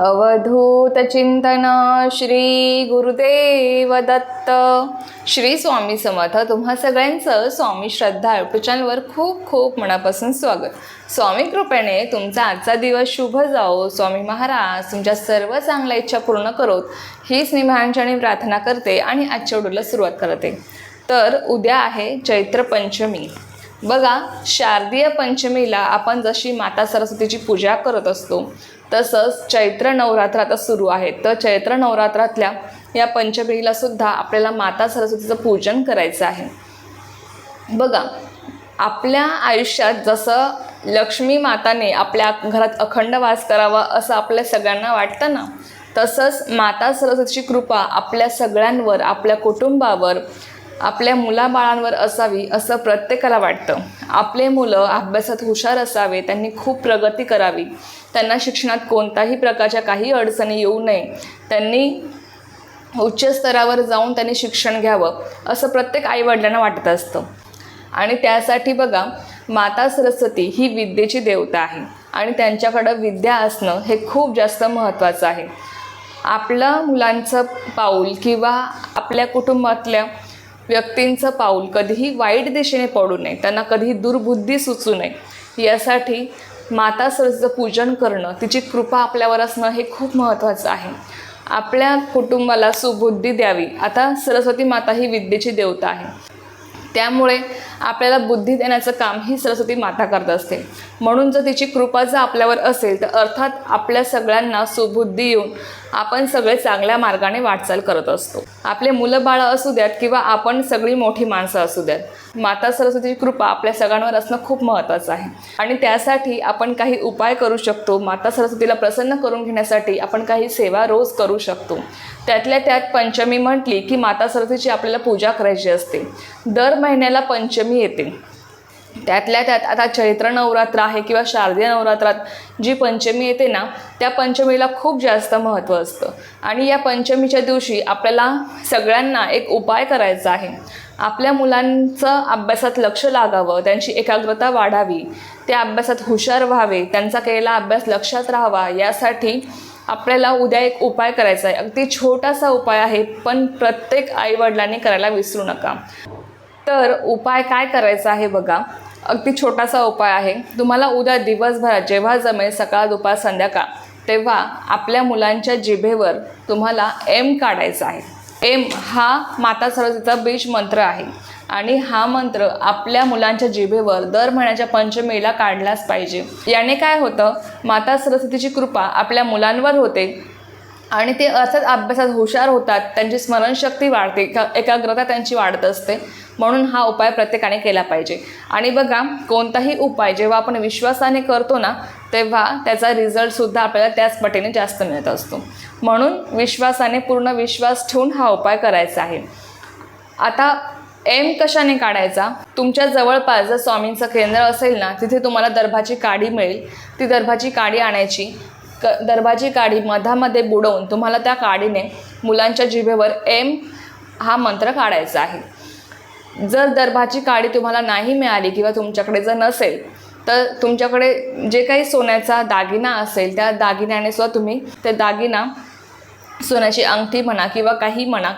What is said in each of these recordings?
अवधूत चिंतन श्री गुरुदेव दत्त. श्री स्वामी समर्थ तुम्हा सगळ्यांचं स्वामी श्रद्धा युट्यूब चॅनलवर खूप खूप मनापासून स्वागत. स्वामी कृपेने तुमचा आजचा दिवस शुभ जाओ स्वामी महाराज तुमच्या सर्व चांगल्या इच्छा पूर्ण करोत. हीच निभांच्याने प्रार्थना करते आणि आजच्या व्हिडिओला सुरुवात करते. तर उद्या आहे चैत्र पंचमी. बघा शारदीय पंचमीला आपण जशी माता सरस्वतीची पूजा करत असतो तसंच चैत्र नवरात्र आता सुरू आहे. तर चैत्र नवरात्रातल्या या पंचमीला सुद्धा आपल्याला माता सरस्वतीचं पूजन करायचं आहे. बघा आपल्या आयुष्यात जसं लक्ष्मी माताने आपल्या घरात अखंड वास करावा असं आपल्या सगळ्यांना वाटतं ना तसंच माता सरस्वतीची कृपा आपल्या सगळ्यांवर आपल्या कुटुंबावर आपल्या मुलाबाळांवर असावी असं प्रत्येकाला वाटतं. आपले मुलं अभ्यासात हुशार असावे त्यांनी खूप प्रगती करावी. त्यांना शिक्षणात कोणताही प्रकारच्या काही अडचणी येऊ नये. त्यांनी उच्च स्तरावर जाऊन त्यांनी शिक्षण घ्यावं असं प्रत्येक आईवडिलांना वाटत असतं. आणि त्यासाठी बघा माता सरस्वती ही विद्येची देवता आहे. आणि त्यांच्याकडं विद्या असणं हे खूप जास्त महत्त्वाचं आहे. आपलं मुलांचं पाऊल किंवा आपल्या कुटुंबातल्या व्यक्तींचं पाऊल कधीही वाईट दिशेने पडू नये. त्यांना कधीही दुर्बुद्धी सुचू नये. यासाठी माता सरस्वतीचं पूजन करणं तिची कृपा आपल्यावर असणं हे खूप महत्त्वाचं आहे. आपल्या कुटुंबाला सुबुद्धी द्यावी. आता सरस्वती माता ही विद्येची देवता आहे. त्यामुळे आपल्याला बुद्धी देण्याचं काम ही सरस्वती माता करत असते. म्हणून जर तिची कृपा जर आपल्यावर असेल तर अर्थात आपल्या सगळ्यांना सुबुद्धी येऊन आपण सगळे चांगल्या मार्गाने वाटचाल करत असतो. आपले मुलं बाळं असू द्यात किंवा आपण सगळी मोठी माणसं असू द्यात माता सरस्वतीची कृपा आपल्या सगळ्यांवर असणं खूप महत्त्वाचं आहे. आणि त्यासाठी आपण काही उपाय करू शकतो. माता सरस्वतीला प्रसन्न करून घेण्यासाठी आपण काही सेवा रोज करू शकतो. त्यातल्या त्यात पंचमी म्हटली की माता सरस्वतीची आपल्याला पूजा करायची असते. दर महिन्याला पंचमी येते. त्यातल्या त्यात आता चैत्र नवरात्र आहे किंवा शारदीय नवरात्रात जी पंचमी येते ना त्या पंचमीला खूप जास्त महत्त्व असतं. आणि या पंचमीच्या दिवशी आपल्याला सगळ्यांना एक उपाय करायचा आहे. आपल्या मुलांचं अभ्यासात लक्ष लागावं त्यांची एकाग्रता वाढावी ते अभ्यासात हुशार व्हावे त्यांचा केलेला अभ्यास लक्षात राहावा यासाठी आपल्याला उद्या एक उपाय करायचा आहे. अगदी छोटासा उपाय आहे पण प्रत्येक आईवडिलांनी करायला विसरू नका. तर उपाय काय करायचा आहे बघा. अगदी छोटासा उपाय आहे. तुम्हाला उद्या दिवसभरात जेव्हा जमेल सकाळ दुपार संध्याकाळ तेव्हा आपल्या मुलांच्या जिभेवर तुम्हाला एम काढायचा आहे. एम हा माता सरस्वतीचा बीज मंत्र आहे. आणि हा मंत्र आपल्या मुलांच्या जिभेवर दर महिन्याच्या पंचमीला काढलाच पाहिजे. याने काय होतं? माता सरस्वतीची कृपा आपल्या मुलांवर होते. आणि ते अर्थात अभ्यासात हुशार होतात. त्यांची स्मरणशक्ती वाढते. एका एकाग्रता त्यांची वाढत असते. म्हणून हा उपाय प्रत्येकाने केला पाहिजे. आणि बघा कोणताही उपाय जेव्हा आपण विश्वासाने करतो ना तेव्हा त्याचा रिझल्टसुद्धा आपल्याला त्याच पटीने जास्त मिळत असतो. म्हणून विश्वासाने पूर्ण विश्वास ठेवून हा उपाय करायचा आहे. आता एम कशाने काढायचा? तुमच्या जवळपास जर स्वामींचं केंद्र असेल ना तिथे तुम्हाला दर्भाची काडी मिळेल. ती दर्भाची काडी आणायची. क दर्भाची काडी मधामध्ये बुडवून तुम्हाला त्या काडीने मुलांच्या जिभेवर एम हा मंत्र काढायचा आहे. जर दर्भाची काडी तुम्हाला नाही मिळाली किंवा तुमच्याकडे जर नसेल तर तुमच्याकडे जे काही सोन्याचा दागिना असेल त्या दागिन्याने सुद्धा तुम्ही ते दागिना सोन्याची अंगठी म्हणा किंवा काही म्हणा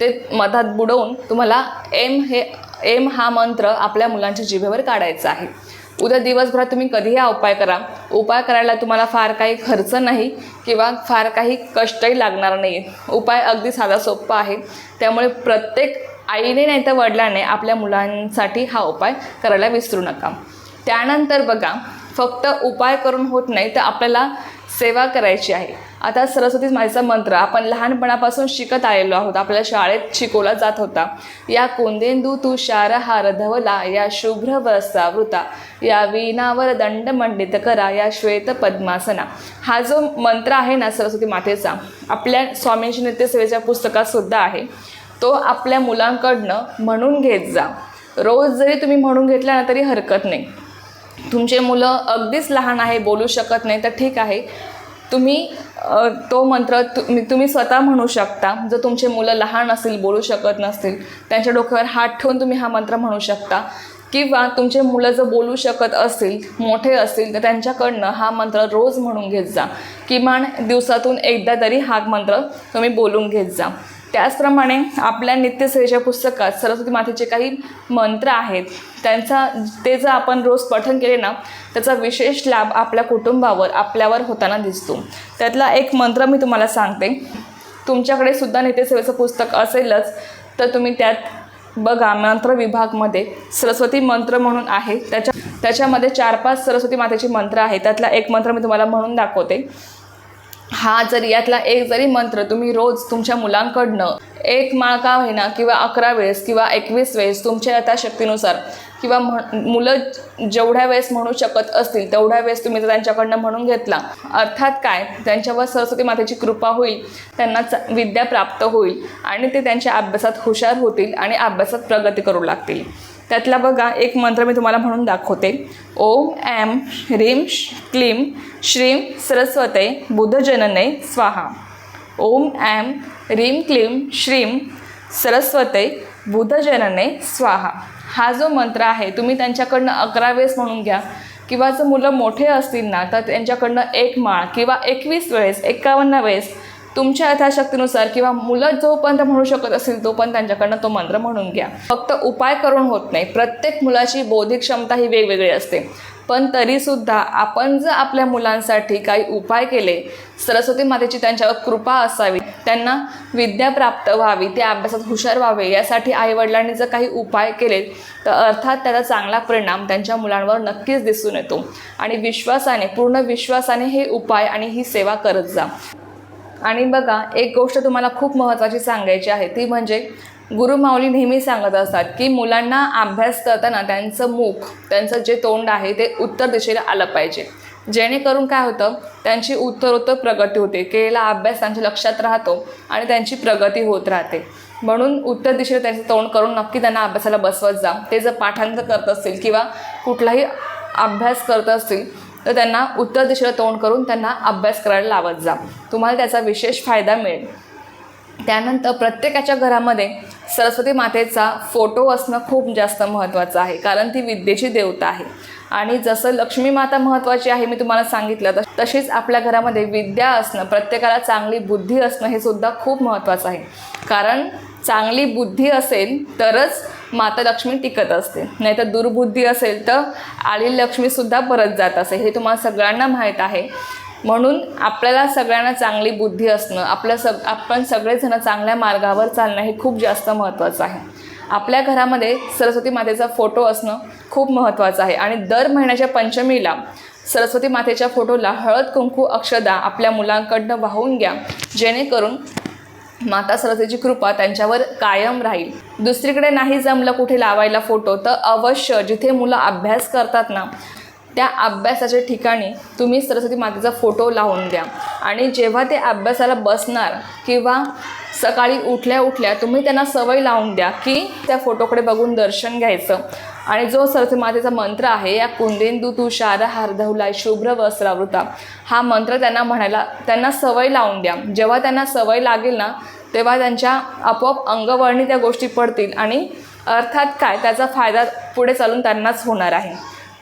ते मधात बुडवून तुम्हाला एम हे एम हा मंत्र आपल्या मुलांच्या जिभेवर काढायचा आहे. उद्या दिवसभरात तुम्ही कधीही हा उपाय करा. उपाय करायला तुम्हाला फार काही खर्च नाही किंवा फार काही कष्टही लागणार नाही. उपाय अगदी साधा सोपा आहे. त्यामुळे प्रत्येक आईने नाही तर वडिलांने आपल्या मुलांसाठी हा उपाय करायला विसरू नका. त्यानंतर बघा फक्त उपाय करून होत नाही तर आपल्याला सेवा करायची आहे. आता सरस्वती माझा मंत्र आपण लहानपणापासून शिकत आलेलो आहोत. आपल्या शाळेत शिकवला जात होता. या कुंदेंदू तुषार हार धवला या शुभ्र वस्त्रावृता या वीणावर दंड मंडित करा या श्वेत पद्मासना. हा जो मंत्र आहे ना सरस्वती मातेचा आपल्या स्वामींची नित्यसेवेच्या पुस्तकात सुद्धा आहे. तो आपल्या मुलांकडनं म्हणून घेत जा. रोज जरी तुम्ही म्हणून घेतला ना तरी हरकत नाही. तुमचे मुलं अगदीच लहान आहे बोलू शकत नाही तर ठीक आहे. तुम्ही तो मंत्र तुम्ही तुम्ही स्वतः म्हणू शकता. जर तुमचे मुलं लहान असतील बोलू शकत नसतील त्यांच्या डोक्यावर हात ठेवून तुम्ही हा मंत्र म्हणू शकता. किंवा तुमचे मुलं जर बोलू शकत असतील मोठे असतील तर त्यांच्याकडनं हा मंत्र रोज म्हणून घेत जा. किमान दिवसातून एकदा तरी हा मंत्र तुम्ही बोलून घेत जा. त्याचप्रमाणे आपल्या नित्यसेवेच्या पुस्तकात सरस्वती मातेचे काही मंत्र आहेत. त्यांचा ते जर आपण रोज पठन केले ना त्याचा विशेष लाभ आपल्या कुटुंबावर आपल्यावर होताना दिसतो. त्यातला एक मंत्र मी तुम्हाला सांगते. तुमच्याकडे सुद्धा नित्यसेवेचं पुस्तक असेलच तर तुम्ही त्यात बघा मंत्र विभागमध्ये सरस्वती मंत्र म्हणून आहे. त्याच्या त्याच्यामध्ये चार पाच सरस्वती मातेचे मंत्र आहे त्यातला एक मंत्र मी तुम्हाला म्हणून दाखवते. हा जरी यातला एक जरी मंत्र तुम्ही रोज तुमच्या मुलांकडनं एक माळ का होईना किंवा अकरा वेळेस किंवा एकवीस वेळेस तुमच्या यथाशक्तीनुसार किंवा म्हण मुलं जेवढ्या वेळेस म्हणू शकत असतील तेवढ्या वेळेस तुम्ही जर त्यांच्याकडनं म्हणून घेतला अर्थात काय? त्यांच्यावर सरस्वती मातेची कृपा होईल त्यांना विद्या प्राप्त होईल आणि ते त्यांच्या अभ्यासात हुशार होतील आणि अभ्यासात प्रगती करू लागतील. त्यातला बघा एक मंत्र मी तुम्हाला म्हणून दाखवते. ओम ॲम ह्रीम क्लीम श्रीम सरस्वते बुधजनने स्वाहा. ओम ॲम ह्रीम क्लीम श्रीम सरस्वते बुधजनने स्वाहा. हा जो मंत्र आहे तुम्ही त्यांच्याकडनं अकरा वेळेस म्हणून घ्या. किंवा जर मुलं मोठे असतील ना तर त्यांच्याकडनं एक माळ किंवा एकवीस वेळेस एकावन्न वेळेस तुमच्या यथाशक्तीनुसार किंवा मुलं जोपर्यंत म्हणू शकत असेल तोपर्यंत त्यांच्याकडनं तो मंत्र म्हणून घ्या. फक्त उपाय करून होत नाही. प्रत्येक मुलाची बौद्धिक क्षमता ही वेगवेगळी असते. पण तरीसुद्धा आपण जर आपल्या मुलांसाठी काही उपाय केले सरस्वती मातेची त्यांच्यावर कृपा असावी त्यांना विद्या प्राप्त व्हावी ते अभ्यासात हुशार व्हावे यासाठी आईवडिलांनी जर काही उपाय केले तर अर्थात त्याचा चांगला परिणाम त्यांच्या मुलांवर नक्कीच दिसून येतो. आणि विश्वासाने पूर्ण विश्वासाने हे उपाय आणि ही सेवा करत जा. आणि बघा एक गोष्ट तुम्हाला खूप महत्त्वाची सांगायची आहे ती म्हणजे गुरुमाऊली नेहमी सांगत असतात की मुलांना अभ्यास करताना त्यांचं मुख त्यांचं जे तोंड आहे ते उत्तर दिशेला आलं पाहिजे. जेणेकरून काय होतं त्यांची उत्तरोत्तर प्रगती होते केलेला अभ्यास त्यांच्या लक्षात राहतो आणि त्यांची प्रगती होत राहते. म्हणून उत्तर दिशेला त्यांचं तोंड करून नक्की त्यांना अभ्यासाला बसवत जा. ते जर पाठांतर करत असतील किंवा कुठलाही अभ्यास करत असतील तर त्यांना उत्तर दिशेला तोंड करून त्यांना अभ्यास करायला लावत जा. तुम्हाला त्याचा विशेष फायदा मिळेल. त्यानंतर प्रत्येकाच्या घरामध्ये सरस्वती मातेचा फोटो असणं खूप जास्त महत्त्वाचं आहे कारण ती विद्येची देवता आहे. आणि जसं लक्ष्मी माता महत्त्वाची आहे मी तुम्हाला सांगितलं तर तशीच आपल्या घरामध्ये विद्या असणं प्रत्येकाला चांगली बुद्धी असणं हे सुद्धा खूप महत्त्वाचं आहे. कारण चांगली बुद्धी असेल तरच माता लक्ष्मी टिकत असते. नाहीतर दुर्बुद्धी असेल तर आली लक्ष्मीसुद्धा परत जात असे. हे तुम्हाला सगळ्यांना माहीत आहे. म्हणून आपल्याला सगळ्यांना चांगली बुद्धी असणं आपलं सग आपण सगळेजण चांगल्या मार्गावर चालणं हे खूप जास्त महत्त्वाचं आहे. आपल्या घरामध्ये सरस्वती मातेचा फोटो असणं खूप महत्त्वाचं आहे. आणि दर महिन्याच्या पंचमीला सरस्वती मातेच्या फोटोला हळद कुंकू अक्षदा आपल्या मुलांकडनं वाहून घ्या. जेणेकरून माता सरस्वतीची कृपा त्यांच्यावर कायम राहील. दुसरीकडे नाही जमलं कुठे लावायला फोटो तर अवश्य जिथे मुलं अभ्यास करतात ना त्या अभ्यासाच्या ठिकाणी तुम्ही सरस्वती मातेचा फोटो लावून द्या. आणि जेव्हा ते अभ्यासाला बसणार किंवा सकाळी उठल्या उठल्या तुम्ही त्यांना सवय लावून द्या की त्या फोटोकडे बघून दर्शन घ्यायचं. आणि जो सरस्वती मातेचा मंत्र आहे या कुंदेंदू तुषार हार्धवलाय शुभ्र वस्त्रावृता हा मंत्र त्यांना म्हणायला त्यांना सवय लावून द्या. जेव्हा त्यांना सवय लागेल ना तेव्हा त्यांच्या आपोआप अंगवळणी त्या गोष्टी पडतील आणि अर्थात काय? त्याचा फायदा पुढे चालून त्यांनाच होणार आहे.